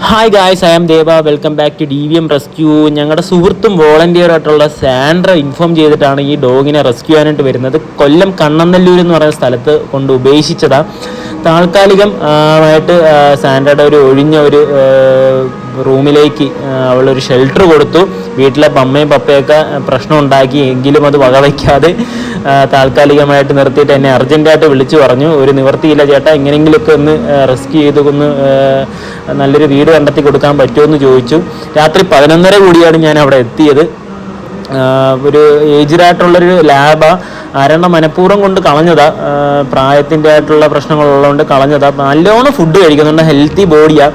Hi guys I'm Deva welcome back to D V M rescue ഞങ്ങളുടെ സുഹൃത്തും volunteer ആയിട്ടുള്ള Sandra inform ചെയ്തിട്ടാണ് ഈ ഡോഗിനെ റെസ്ക്യൂ ചെയ്യാനായിട്ട് വരുന്നത്. കൊല്ലം കണ്ണനല്ലൂർ എന്ന് പറയുന്ന സ്ഥലത്ത് കൊണ്ട് ഉപേക്ഷിച്ചതാണ് താൽക്കാലികം ആയിട്ട് ഒരു ഒഴിഞ്ഞ ഒരു റൂമിലേക്ക് അവളൊരു ഷെൽട്ടർ കൊടുത്തു. വീട്ടിലെ പമ്മയും പപ്പയൊക്കെ പ്രശ്നം ഉണ്ടാക്കി. എങ്കിലും അത് വകവയ്ക്കാതെ താൽക്കാലികമായിട്ട് നിർത്തിയിട്ട് എന്നെ അർജന്റായിട്ട് വിളിച്ചു പറഞ്ഞു. ഒരു നിവർത്തിയില്ല ചേട്ടാ എങ്ങനെയെങ്കിലുമൊക്കെ ഒന്ന് റെസ്ക്യൂ ചെയ്ത് ഒന്ന് നല്ലൊരു വീട് കണ്ടെത്തി കൊടുക്കാൻ പറ്റുമോ എന്ന് ചോദിച്ചു. രാത്രി പതിനൊന്നര കൂടിയാണ് ഞാൻ അവിടെ എത്തിയത്. ഒരു ഏജ്ഡ് ആയിട്ടുള്ളൊരു ലാബ് അരണ മനഃപൂർവം കൊണ്ട് കളഞ്ഞതാ. പ്രായത്തിന്റെ ആയിട്ടുള്ള പ്രശ്നങ്ങളുള്ളതുകൊണ്ട് കളഞ്ഞതാ. നല്ലോണം ഫുഡ് കഴിക്കുന്നുണ്ട്. ഹെൽത്തി ബോഡിയാ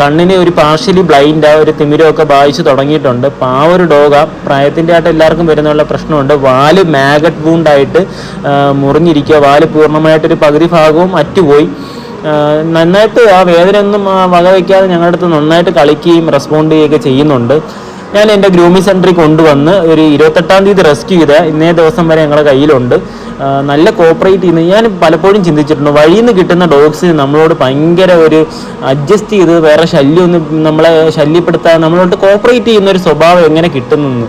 കണ്ണിന് ഒരു പാർഷ്യലി ബ്ലൈൻഡാ ഒരു തിമിരമൊക്കെ ബാധിച്ച് തുടങ്ങിയിട്ടുണ്ട്. പാവ ആ. ഒരു ഡോഗാ പ്രായത്തിന്റെ ആയിട്ട് എല്ലാവർക്കും വരുന്നുള്ള പ്രശ്നമുണ്ട്. വാൽ മാഗറ്റ് വൂണ്ടായിട്ട് മുറിഞ്ഞിരിക്കുക. വാൽ പൂർണമായിട്ടൊരു പകുതി ഭാഗവും അറ്റുപോയി. നന്നായിട്ട് ആ വേദനയൊന്നും വകവയ്ക്കാതെ ഞങ്ങളുടെ അടുത്ത് നന്നായിട്ട് കളിക്കുകയും റെസ്പോണ്ട് ചെയ്യുകയൊക്കെ ചെയ്യുന്നുണ്ട്. ഞാൻ എന്റെ ഗ്രൂമിംഗ് സെന്ററിൽ കൊണ്ടുവന്ന് ഒരു ഇരുപത്തെട്ടാം തീയതി റെസ്ക്യൂ ചെയ്ത ഇന്നേ ദിവസം വരെ ഞങ്ങളുടെ കയ്യിലുണ്ട്. നല്ല കോപ്പറേറ്റ് ചെയ്യുന്ന. ഞാൻ പലപ്പോഴും ചിന്തിച്ചിട്ടുണ്ട് വഴിയിൽ നിന്ന് കിട്ടുന്ന ഡോഗ്സ് നമ്മളോട് ഭയങ്കര ഒരു അഡ്ജസ്റ്റ് ചെയ്ത് വേറെ ശല്യം ഒന്നും നമ്മളെ ശല്യപ്പെടുത്താതെ നമ്മളോട് കോപ്പറേറ്റ് ചെയ്യുന്ന ഒരു സ്വഭാവം എങ്ങനെ കിട്ടുന്നെന്ന്.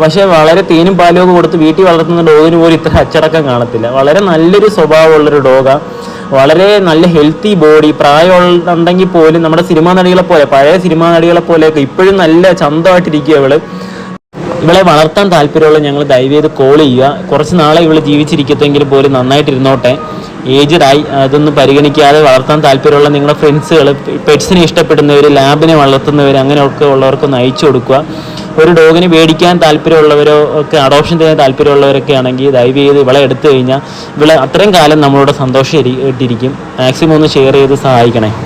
പക്ഷേ വളരെ തീനും പാലും ഒക്കെ കൊടുത്ത് വീട്ടിൽ വളർത്തുന്ന ഡോഗിന് പോലും ഇത്ര അച്ചടക്കം കാണത്തില്ല. വളരെ നല്ലൊരു സ്വഭാവമുള്ളൊരു ഡോഗാണ് വളരെ നല്ല ഹെൽത്തി ബോഡി. പ്രായമുണ്ടെങ്കിൽ പോലും നമ്മുടെ സിനിമാ നടികളെ പോലെ പഴയ സിനിമാ നടികളെ പോലെയൊക്കെ ഇപ്പോഴും നല്ല ചന്തമായിട്ടിരിക്കുക ഇവൾ. ഇവളെ വളർത്താൻ താല്പര്യമുള്ള ഞങ്ങൾ ദയവ് ചെയ്ത് കോൾ ചെയ്യുക. കുറച്ച് നാളെ ഇവൾ ജീവിച്ചിരിക്കത്തെങ്കിൽ പോലും നന്നായിട്ടിരുന്നോട്ടെ. ഏജ്ഡായി അതൊന്നും പരിഗണിക്കാതെ വളർത്താൻ താല്പര്യമുള്ള നിങ്ങളുടെ ഫ്രണ്ട്സുകൾ പെറ്റ്സിനെ ഇഷ്ടപ്പെടുന്നവർ ലാബിനെ വളർത്തുന്നവർ അങ്ങനെയൊക്കെ ഉള്ളവർക്കൊന്ന് അയച്ചു കൊടുക്കുക. ഒരു ഡോഗിന് മേടിക്കാൻ താല്പര്യമുള്ളവരോ ഒക്കെ അഡോപ്ഷൻ ചെയ്യാൻ താല്പര്യമുള്ളവരൊക്കെ ആണെങ്കിൽ ദയവ് ചെയ്ത് ഇവളെ എടുത്തു കഴിഞ്ഞാൽ ഇവളെ അത്രയും കാലം നമ്മളോട് സന്തോഷം സന്തോഷമായിട്ടിരിക്കും മാക്സിമം ഒന്ന് ഷെയർ ചെയ്ത് സഹായിക്കണേ.